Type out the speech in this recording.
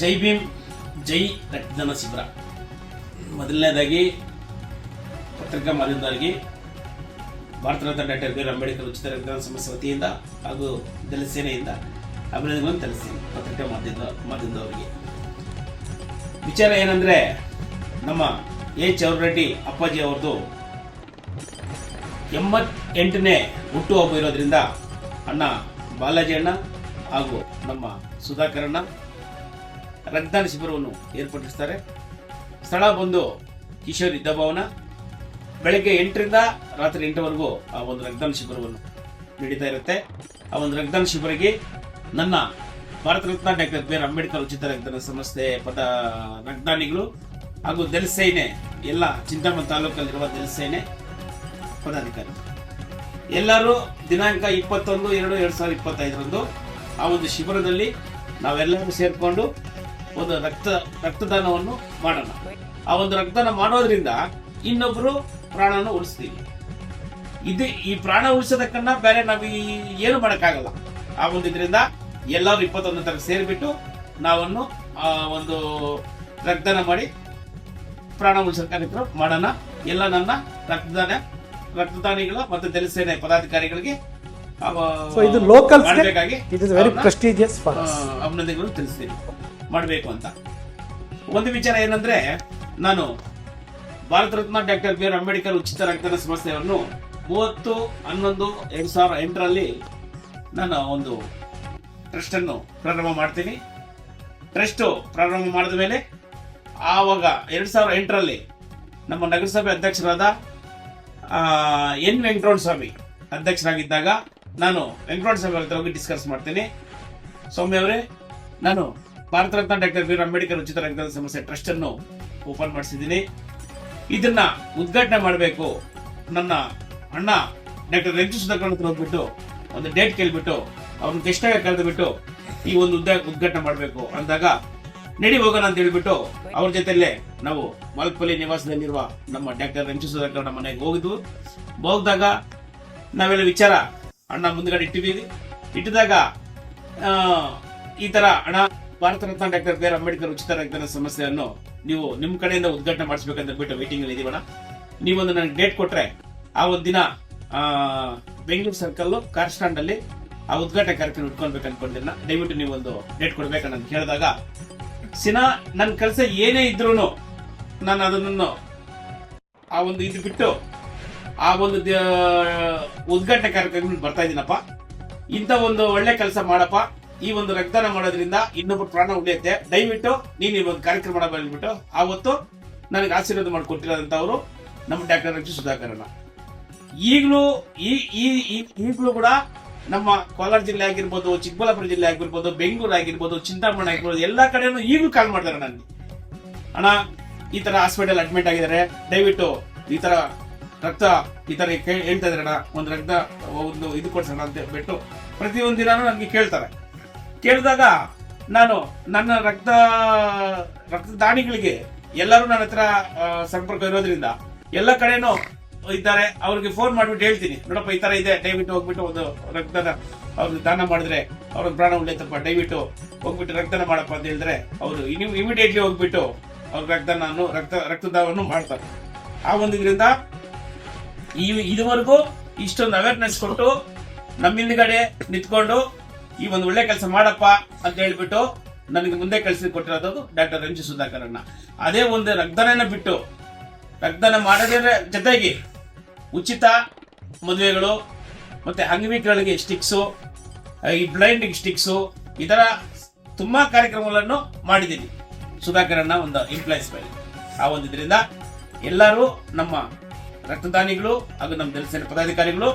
ಜೈ ಭೀಮ್, ಜೈ ರಕ್ತದಾನ ಶಿಬಿರ. ಮೊದಲನೇದಾಗಿ ಪತ್ರಿಕಾ ಮಾಧ್ಯಮದವರಿಗೆ Bharat Ratna doctor B R Ambedkar ಉಚಿತ ರಕ್ತದಾನ ಸಮಸ್ಯೆ ವತಿಯಿಂದ ಹಾಗೂ ದಲಿತ ಸೇನೆಯಿಂದ ಅಭಿನಂದನೆಗಳನ್ನು ತಿಳಿಸ್ತೀನಿ ಪತ್ರಿಕಾ ಮಾಧ್ಯಮದ, ಮಾಧ್ಯಮದವರಿಗೆ. ವಿಚಾರ ಏನಂದ್ರೆ ನಮ್ಮ ಎಚ್ ರೆಡ್ಡಿ ಅಪ್ಪಾಜಿ ಅವ್ರದ್ದು ಎಂಬತ್ತೆಂಟನೇ ಹುಟ್ಟುಹಬ್ಬ ಇರೋದ್ರಿಂದ ಅಣ್ಣ ಬಾಲಾಜಿ ಅಣ್ಣ ಹಾಗೂ ನಮ್ಮ ಸುಧಾಕರ್ ಅಣ್ಣ ರಕ್ತದಾನ ಶಿಬಿರವನ್ನು ಏರ್ಪಡಿಸ್ತಾರೆ. ಸ್ಥಳ ಬಂದು ಕಿಶೋರ್ ಯುದ್ಧಭವನ ಬೆಳಗ್ಗೆ ಎಂಟರಿಂದ ರಾತ್ರಿ ಎಂಟವರೆಗೂ ಆ ಒಂದು ರಕ್ತದಾನ ಶಿಬಿರವನ್ನು ನಡೀತಾ ಇರುತ್ತೆ. ಆ ಒಂದು ರಕ್ತದಾನ ಶಿಬಿರಕ್ಕೆ ನನ್ನ Bharat Ratna doctor B R Ambedkar ಉಚಿತ ರಕ್ತದಾನ ಸಂಸ್ಥೆ ಪದ ರಕ್ತದಾನಿಗಳು ಹಾಗೂ ದಲಿತ ಸೇನೆ, ಎಲ್ಲ ಚಿಂತಾಮಣಿ ತಾಲೂಕಲ್ಲಿರುವ ದಲಿತ ಸೇನೆ ಪದಾಧಿಕಾರಿ. ಎಲ್ಲರೂ ದಿನಾಂಕ ಇಪ್ಪತ್ತೊಂದು, ಎರಡು ಎರಡು ಸಾವಿರದ ಇಪ್ಪತ್ತೈದರಂದು ಆ ಒಂದು ಶಿಬಿರದಲ್ಲಿ ನಾವೆಲ್ಲರೂ ಸೇರಿಕೊಂಡು ಒಂದು ರಕ್ತ ರಕ್ತದಾನವನ್ನು ಮಾಡೋಣ. ಆ ಒಂದು ರಕ್ತದಾನ ಮಾಡೋದ್ರಿಂದ ಇನ್ನೊಬ್ಬರು ಪ್ರಾಣನ ಉಳಿಸ್ತೀವಿ. ಇದು ಈ ಪ್ರಾಣ ಉಳಿಸೋದಕ್ಕನ್ನ ಬೇರೆ ನಾವು ಏನು ಮಾಡೋಕ್ಕಾಗಲ್ಲ. ಆ ಒಂದು ಇದರಿಂದ ಎಲ್ಲರೂ ಇಪ್ಪತ್ತೊಂದು ತರ ಸೇರಿಬಿಟ್ಟು ನಾವನ್ನು ಆ ಒಂದು ರಕ್ತದಾನ ಮಾಡಿ ಪ್ರಾಣ ಉಳಿಸೋ ಕಾರ್ಯಕ್ರಮ ಮಾಡೋಣ. ಎಲ್ಲ ನನ್ನ ರಕ್ತದಾನ ರಕ್ತದಾನಿಗಳ ಮತ್ತು ದಲಿತ ಪದಾಧಿಕಾರಿಗಳಿಗೆ ಇದು ಲೋಕಲ್ ಅಭಿನಂದನೆಗಳು ತಿಳಿಸ್ತೀನಿ. ಮಾಡಬೇಕು ಅಂತ. ಒಂದು ವಿಚಾರ ಏನಂದ್ರೆ, ನಾನು Bharat Ratna doctor B R Ambedkar ಉಚಿತ ರಕ್ತದಾನ ಸಂಸ್ಥೆಯನ್ನು ಮೂವತ್ತು, ಹನ್ನೊಂದು, ಎರಡು ಸಾವಿರ ಎಂಟರಲ್ಲಿ ನಾನು ಒಂದು ಟ್ರಸ್ಟ್ ಅನ್ನು ಪ್ರಾರಂಭ ಮಾಡ್ತೀನಿ. ಟ್ರಸ್ಟ್ ಪ್ರಾರಂಭ ಮಾಡಿದ ಮೇಲೆ ಆವಾಗ ಎರಡು ಸಾವಿರದ ಎಂಟರಲ್ಲಿ ನಮ್ಮ ನಗರಸಭೆ ಅಧ್ಯಕ್ಷರಾದ ಎನ್ ವೆಂಕಟರಮಣ ಸ್ವಾಮಿ ಅಧ್ಯಕ್ಷರಾಗಿದ್ದಾಗ ನಾನು ವೆಂಕಟರಮಣ ಸ್ವಾಮಿ ಹತ್ರ ಹೋಗಿ ಡಿಸ್ಕಸ್ ಮಾಡ್ತೀನಿ. ಸ್ವಾಮಿ ಅವರೇ, ನಾನು ಭಾರತ ರತ್ನ ಡಾಕ್ಟರ್ ಬಿ ಅಂಬೇಡ್ಕರ್ ಉಚಿತ ರಕ್ತದಾನ ಸಮಸ್ಯೆ ಟ್ರಸ್ಟ್ ಅನ್ನು ಓಪನ್ ಮಾಡಿಸಿದ್ದೀನಿ. ಇದನ್ನ ಉದ್ಘಾಟನೆ ಮಾಡಬೇಕು ನನ್ನ ಅಣ್ಣ ಡಾಕ್ಟರ್ ರಂಜು ಸುಧಾಕರ್ ಹತ್ರ ಹೋಗ್ಬಿಟ್ಟು, ಒಂದು ಡೇಟ್ ಕೇಳ್ಬಿಟ್ಟು, ಅವ್ರನ್ನ ಗೆಸ್ಟಾಗಿ ಕರೆದುಬಿಟ್ಟು ಈ ಒಂದು ಉದ್ಘಾಟನೆ ಮಾಡಬೇಕು. ಅಂದಾಗ ನಡಿ ಹೋಗೋಣ ಅಂತ ಹೇಳ್ಬಿಟ್ಟು ಅವ್ರ ಜೊತೆಲ್ಲೇ ನಾವು ಮಾಲ್ಪಲ್ಲಿ ನಿವಾಸದಲ್ಲಿರುವ ನಮ್ಮ ಡಾಕ್ಟರ್ ರಂಜು ಸುಧಾಕರ್ ಮನೆಗೆ ಹೋಗಿದ್ವು. ಹೋಗಿದಾಗ ನಾವೆಲ್ಲ ವಿಚಾರ ಅಣ್ಣ ಮುಂದ್ಗಡೆ ಇಟ್ಟಿದ್ದೀವಿ. ಇಟ್ಟಿದಾಗ ಈ ಥರ ಹಣ Bharat Ratna doctor B R Ambedkar ಉಚಿತ ರಕ್ತದ ಸಮಸ್ಯೆಯನ್ನು ನೀವು ನಿಮ್ಮ ಕಡೆಯಿಂದ ಉದ್ಘಾಟನೆ ಮಾಡಿಸ್ಬೇಕಂತ ಬಿಟ್ಟು ವೇಟಿಂಗ್ ಅಲ್ಲಿ ಇದೀವಣ ನೀವೊಂದು ನನಗೆ ಡೇಟ್ ಕೊಟ್ರೆ ಆ ಒಂದು ದಿನ ಬೆಂಗಳೂರು ಸರ್ಕಲ್ ಕಾರ್ ಸ್ಟ್ಯಾಂಡ್ ಅಲ್ಲಿ ಆ ಉದ್ಘಾಟನೆ ಕಾರ್ಯಕ್ರಮ ಇಟ್ಕೊಳ್ಬೇಕು ಅನ್ಕೊಂಡಿದ್ನ. ದಯವಿಟ್ಟು ಒಂದು ಡೇಟ್ ಕೊಡ್ಬೇಕಂತ ಕೇಳಿದಾಗ, ಸಿನಾ ನನ್ನ ಕೆಲಸ ಏನೇ ಇದ್ರು ನಾನು ಅದನ್ನು ಆ ಒಂದು ಇದು ಬಿಟ್ಟು ಆ ಒಂದು ಉದ್ಘಾಟನೆ ಕಾರ್ಯಕ್ರಮ ಬರ್ತಾ ಇದ್ದೀನಪ್ಪ ಇಂಥ ಒಂದು ಒಳ್ಳೆ ಕೆಲಸ ಮಾಡಪ್ಪ. ಈ ಒಂದು ರಕ್ತದಾನ ಮಾಡೋದ್ರಿಂದ ಇನ್ನೊಬ್ಬರು ಪ್ರಾಣ ಉಳಿಯುತ್ತೆ. ದಯವಿಟ್ಟು ನೀನು ಈ ಒಂದು ಕಾರ್ಯಕ್ರಮ ಬಂದ್ಬಿಟ್ಟು, ಆವತ್ತು ನನಗೆ ಆಶೀರ್ವಾದ ಮಾಡಿಕೊಟ್ಟಿರೋದಂಥವ್ರು ನಮ್ಮ ಡಾಕ್ಟರ್ ರಕ್ಷಿ ಸುಧಾಕರಣ ಈಗಲೂ ಈ ಈಗಲೂ ಕೂಡ ನಮ್ಮ ಕೋಲಾರ ಜಿಲ್ಲೆ ಆಗಿರ್ಬೋದು, ಚಿಕ್ಕಬಳ್ಳಾಪುರ ಜಿಲ್ಲೆ ಆಗಿರ್ಬೋದು, ಬೆಂಗಳೂರು ಆಗಿರ್ಬೋದು, ಚಿಂತಾಮಣಿ ಆಗಿರ್ಬೋದು, ಎಲ್ಲಾ ಕಡೆನೂ ಈಗಲೂ ಕಾಲ್ ಮಾಡ್ತಾರೆ ನನಗೆ. ಅಣ್ಣ, ಈ ತರ ಹಾಸ್ಪಿಟಲ್ ಅಡ್ಮಿಟ್ ಆಗಿದ್ದಾರೆ. ದಯವಿಟ್ಟು ಈ ತರ ರಕ್ತ, ಈ ಕೇ- ಹೇಳ್ತಾ ಇದ್ದಾರೆ ಅಣ್ಣ ಒಂದು ರಕ್ತ, ಒಂದು ಇದು ಕೊಡ್ಸೋಣ ಅಂತ ಬಿಟ್ಟು ಪ್ರತಿಯೊಂದು ದಿನಾನು ನನಗೆ ಕೇಳ್ತಾರೆ. ಕೇಳಿದಾಗ ನಾನು ನನ್ನ ರಕ್ತ ರಕ್ತದಾನಿಗಳಿಗೆ ಎಲ್ಲರೂ ನನ್ನ ಹತ್ರ ಸಂಪರ್ಕ ಇರೋದ್ರಿಂದ ಎಲ್ಲ ಕಡೆನೂ ಇದ್ದಾರೆ. ಅವ್ರಿಗೆ ಫೋನ್ ಮಾಡಿಬಿಟ್ಟು ಹೇಳ್ತೀನಿ. ನೋಡಪ್ಪ, ಈ ತರ ಇದೆ. ದಯವಿಟ್ಟು ಹೋಗ್ಬಿಟ್ಟು ಒಂದು ರಕ್ತದ ಅವ್ರಿಗೆ ದಾನ ಮಾಡಿದ್ರೆ ಅವ್ರ ಪ್ರಾಣ ಉಳಿತಪ್ಪ ದಯವಿಟ್ಟು ಹೋಗ್ಬಿಟ್ಟು ರಕ್ತದಾನ ಮಾಡಪ್ಪ ಅಂತ ಹೇಳಿದ್ರೆ ಅವರು ಇಮಿಡಿಯೇಟ್ಲಿ ಹೋಗ್ಬಿಟ್ಟು ಅವ್ರ ರಕ್ತದಾನ ರಕ್ತ ರಕ್ತದಾನವನ್ನು ಮಾಡ್ತಾರೆ. ಆ ಒಂದು ಈ ಇದುವರೆಗೂ ಇಷ್ಟೊಂದು ಅವೇರ್ನೆಸ್ ಕೊಟ್ಟು ನಮ್ಮ ಹಿಂದ್ಗಡೆ ನಿಂತ್ಕೊಂಡು ಈ ಒಂದು ಒಳ್ಳೆ ಕೆಲಸ ಮಾಡಪ್ಪ ಅಂತ ಹೇಳ್ಬಿಟ್ಟು ನನಗೆ ಮುಂದೆ ಕಳಿಸಿ ಕೊಟ್ಟಿರೋದು ಡಾಕ್ಟರ್ ರಂಜು ಅಣ್ಣ. ಅದೇ ಒಂದು ರಕ್ತದಾನ ಬಿಟ್ಟು ರಕ್ತದಾನ ಮಾಡೋದ್ರ ಜೊತೆಗೆ ಉಚಿತ ಮದುವೆಗಳು, ಮತ್ತೆ ಅಂಗವಿಕಲರಿಗೆ ಸ್ಟಿಕ್ಸು ಈ ಬ್ಲೈಂಡಿಗೆ ಸ್ಟಿಕ್ಸು ಈ ಥರ ತುಂಬಾ ಕಾರ್ಯಕ್ರಮಗಳನ್ನು ಮಾಡಿದ್ದೀನಿ. ಸುಧಾಕರ್ ಅಣ್ಣ ಒಂದು ಎಂಪ್ಲಾಯೀಸ್ ಮೇಲೆ. ಆ ಒಂದು ಇದರಿಂದ ಎಲ್ಲರೂ ನಮ್ಮ ರಕ್ತದಾನಿಗಳು ಹಾಗೂ ನಮ್ಮ ದಲಿತ ಪದಾಧಿಕಾರಿಗಳು